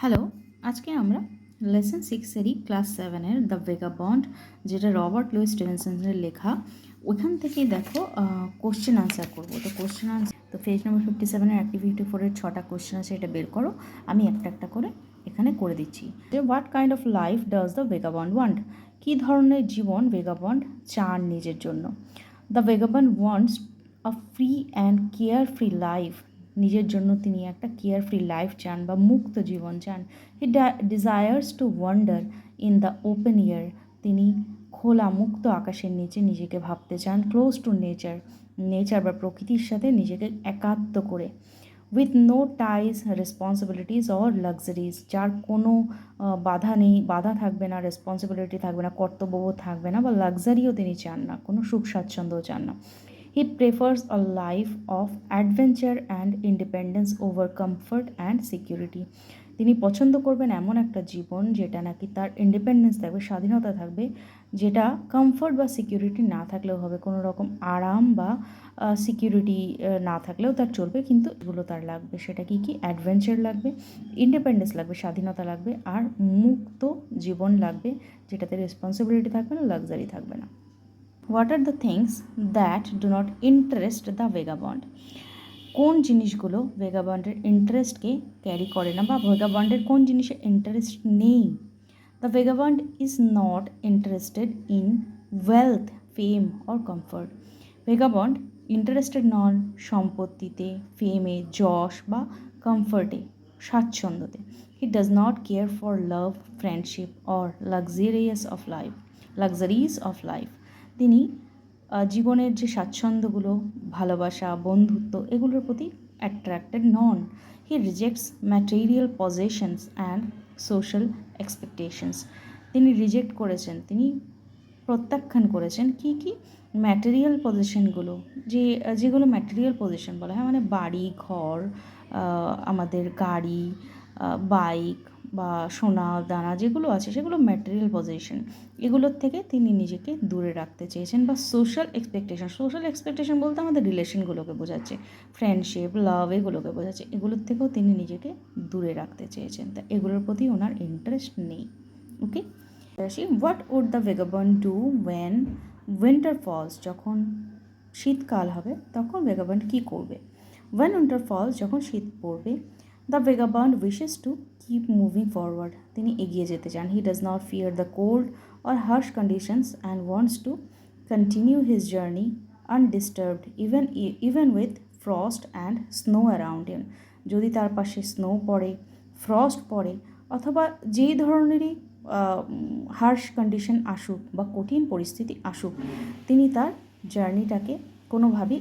Hello, আজকে আমরা lesson সিক্সেরই ক্লাস সেভেনের দ্য ভেগা বন্ড যেটা রবার্ট লুইস স্টিভেনসনের লেখা, ওইখান থেকেই দেখো কোশ্চেন আনসার করব। তো কোশ্চেন আনসার তো পেজ নম্বর ফিফটি সেভেনের অ্যাক্টিভিটি ফোরের ছটা কোশ্চেন আছে, এটা বের করো। আমি একটা একটা করে এখানে করে দিচ্ছি। যে what kind of life does the vagabond want কী ধরনের জীবন ভেগাবন্ড চান নিজের জন্য? The vagabond wants a free and care free life নিজের জন্য তিনি একটা কেয়ার ফ্রি লাইফ চান বা মুক্ত জীবন চান। He desires to wander in the open air তিনি খোলা, মুক্ত আকাশের নিচে নিজেকে ভাবতে চান ক্লোজ টু নেচার নেচার বা প্রকৃতির সাথে নিজেকে একাত্ম করে। With no ties responsibilities or luxuries যার কোনো বাধা নেই, বাধা থাকবে না রেসপন্সিবিলিটি থাকবে না, কর্তব্যবোধ থাকবে না বা লাক্সারিও তিনি চান না, কোনো সুখ স্বাচ্ছন্দ্যও চান না। He prefers a life of adventure and independence over comfort and security তিনি পছন্দ করবেন এমন একটা জীবন যেটা নাকি তার ইন্ডিপেন্ডেন্স থাকবে, স্বাধীনতা থাকবে, যেটা কমফর্ট বা সিকিউরিটি না থাকলেও হবে। কোনো রকম আরাম বা সিকিউরিটি না থাকলেও তার চলবে, কিন্তু এগুলো তার লাগবে। সেটা কি কি? অ্যাডভেঞ্চার লাগবে ইন্ডিপেন্ডেন্স লাগবে, স্বাধীনতা লাগবে, আর মুক্ত জীবন লাগবে, যেটাতে রেসপন্সিবিলিটি থাকবে না লাক্সারি থাকবে না। What are the things that do not interest the vagabond কোন জিনিসগুলো ভেগাবন্ডের ইন্টারেস্টকে ক্যারি করে না বা ভেগাবন্ডের কোন জিনিসে ইন্টারেস্ট নেই? The vagabond is not interested in wealth fame or comfort vagabond interested নন সম্পত্তিতে ফেমে যশ বা কমফর্টে স্বাচ্ছন্দ্যতে। He does not care for love friendship or luxurious of life luxuries of life তিনি জীবনের যে স্বাচ্ছন্দ্যগুলো, ভালোবাসা, বন্ধুত্ব, এগুলোর প্রতি attracted non he rejects material possessions and social expectations তিনি রিজেক্ট করেছেন, তিনি প্রত্যাখ্যান করেছেন কি কি? ম্যাটেরিয়াল পজিশনগুলো যে, যেগুলো ম্যাটেরিয়াল পজিশন বলা হয় মানে বাড়ি, ঘর আমাদের গাড়ি বাইক বা সোনা, দানা যেগুলো আছে, সেগুলো ম্যাটেরিয়াল পজিশন এগুলোর থেকে তিনি নিজেকে দূরে রাখতে চেয়েছেন বা সোশ্যাল এক্সপেকটেশন সোশ্যাল এক্সপেকটেশন বলতে আমাদের রিলেশনগুলোকে বোঝাচ্ছে ফ্রেন্ডশিপ লাভ এগুলোকে বোঝাচ্ছে, এগুলোর থেকেও তিনি নিজেকে দূরে রাখতে চেয়েছেন। তা এগুলোর প্রতি ওনার ইন্টারেস্ট নেই ওকে আসি what would the vagabond do when winter falls যখন শীতকাল হবে, তখন ভেগাবন্ড কী করবে? ওয়েন উইন্টার ফলস যখন শীত পড়বে the vagabond wishes to keep moving forward তিনি এগিয়ে যেতে চান। He does not fear the cold or harsh conditions and wants to continue his journey undisturbed even even with frost and snow around him যদি তার পাশে snow পড়ে frost পড়ে, অথবা যেই ধরনেরই হার্শ কন্ডিশন আসুক বা কঠিন পরিস্থিতি আসুক, তিনি তার জার্নিটাকে কোনোভাবেই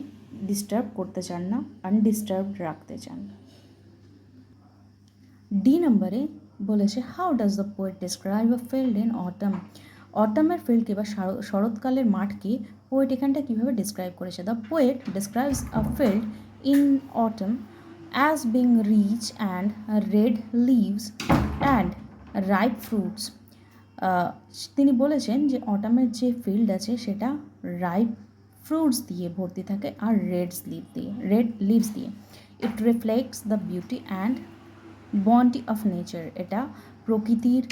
ডিস্টার্ব করতে চান না আনডিস্টার্বড রাখতে চান। ডি নম্বরে বলেছে how does the poet describe a field in autumn অটামের ফিল্ডকে বা শরৎকালের মাঠকে পোয়েট এখানটা কীভাবে ডিসক্রাইব করেছে? The poet describes a field in autumn as being rich and red leaves and ripe fruits তিনি বলেছেন যে অটামের যে ফিল্ড আছে সেটা রাইপ ফ্রুটস দিয়ে ভর্তি থাকে আর রেড স্লিভ দিয়ে রেড লিভস দিয়ে। It reflects the beauty and bounty of nature এটা প্রকৃতির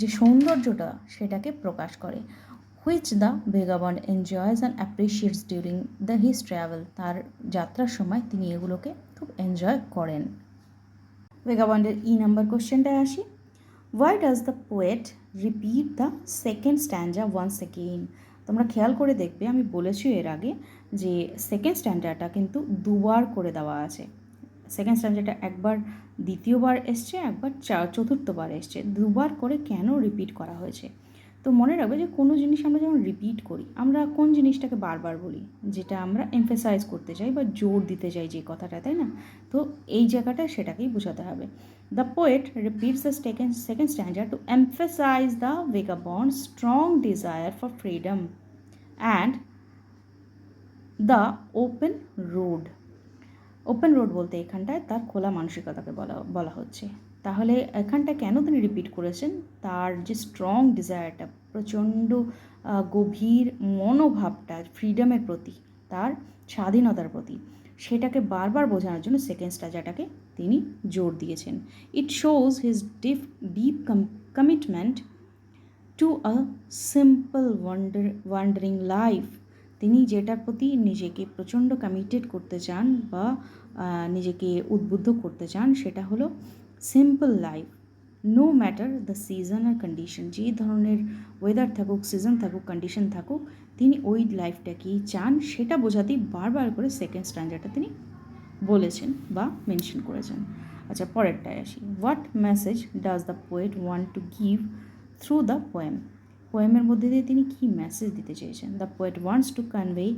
যে সৌন্দর্যটা সেটাকে প্রকাশ করে which the vagabond enjoys and appreciates during the his travel তার যাত্রার সময় তিনি এগুলোকে খুব এনজয় করেন। ভেগাবন্ডের ই নাম্বার কোশ্চেনটায় আসি। Why does the poet repeat the second stanza once second তোমরা খেয়াল করে দেখবে, আমি বলেছি এর আগে যে সেকেন্ড স্ট্যান্ডারটা কিন্তু দুবার করে দেওয়া আছে। সেকেন্ড স্ট্যান্ডারটা একবার, দ্বিতীয়বার এসছে, একবার চতুর্থবার এসছে। দুবার করে কেন রিপিট করা হয়েছে? তো মনে রাখবে যে কোনো জিনিস আমরা যখন রিপিট করি, আমরা কোন জিনিসটাকে বারবার বলি? যেটা আমরা এমফেসাইজ করতে চাই বা জোর দিতে চাই যে কথাটা, তাই না? তো এই জায়গাটা সেটাকেই বোঝাতে হবে। The poet repeats the second second stanza to emphasise the vagabond strong desire for freedom and the open road open road বলতে এখানটায় তার খোলা মানসিকতাকে বলা বলা হচ্ছে। তাহলে এখানটা কেন তিনি রিপিট করেছেন? তার যে স্ট্রং ডিজায়ারটা প্রচণ্ড গভীর মনোভাবটা ফ্রিডমের প্রতি, তার স্বাধীনতার প্রতি, সেটাকে বারবার বোঝানোর জন্য সেকেন্ড স্টাজাটাকে তিনি জোর দিয়েছেন। It shows his deep deep commitment to a simple wander wandering life তিনি যেটার প্রতি নিজেকে প্রচণ্ড কমিটেড করতে চান বা নিজেকে উদ্বুদ্ধ করতে চান, সেটা হলো simple life no matter the season R condition যে ধরনের ওয়েদার থাকুক সিজন থাকুক কন্ডিশন থাকুক, তিনি ওই লাইফটাকেই চান, সেটা বোঝাতেই বারবার করে সেকেন্ড স্ট্যান্ডারটা তিনি বলেছেন বা মেনশন করেছেন। আচ্ছা পরেরটায় আসি। What message does the poet want to give through the poem পোয়েমের মধ্যে দিয়ে তিনি কী মেসেজ দিতে চেয়েছেন? The poet wants to convey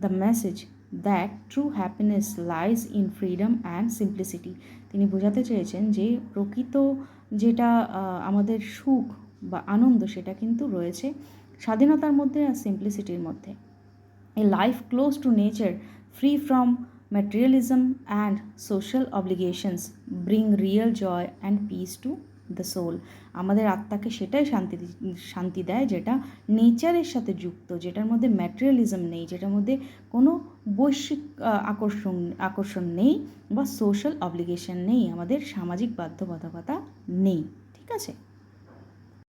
the message that true happiness lies in freedom and simplicity তিনি বোঝাতে চেয়েছেন যে প্রকৃত যেটা আমাদের সুখ বা আনন্দ সেটা কিন্তু রয়েছে স্বাধীনতার মধ্যে আর সিম্পলিসিটির মধ্যে। A life close to nature free from materialism and social obligations, bring real joy and peace to the soul আমাদের আত্মাকে সেটাই শান্তি শান্তি দেয় যেটা নেচারের সাথে যুক্ত, যেটার মধ্যে ম্যাটেরিয়ালিজম নেই, যেটার মধ্যে কোনো বৈশ্বিক আকর্ষণ আকর্ষণ নেই বা সোশ্যাল অব্লিগেশন নেই, আমাদের সামাজিক বাধ্যবাধকতা নেই, ঠিক আছে?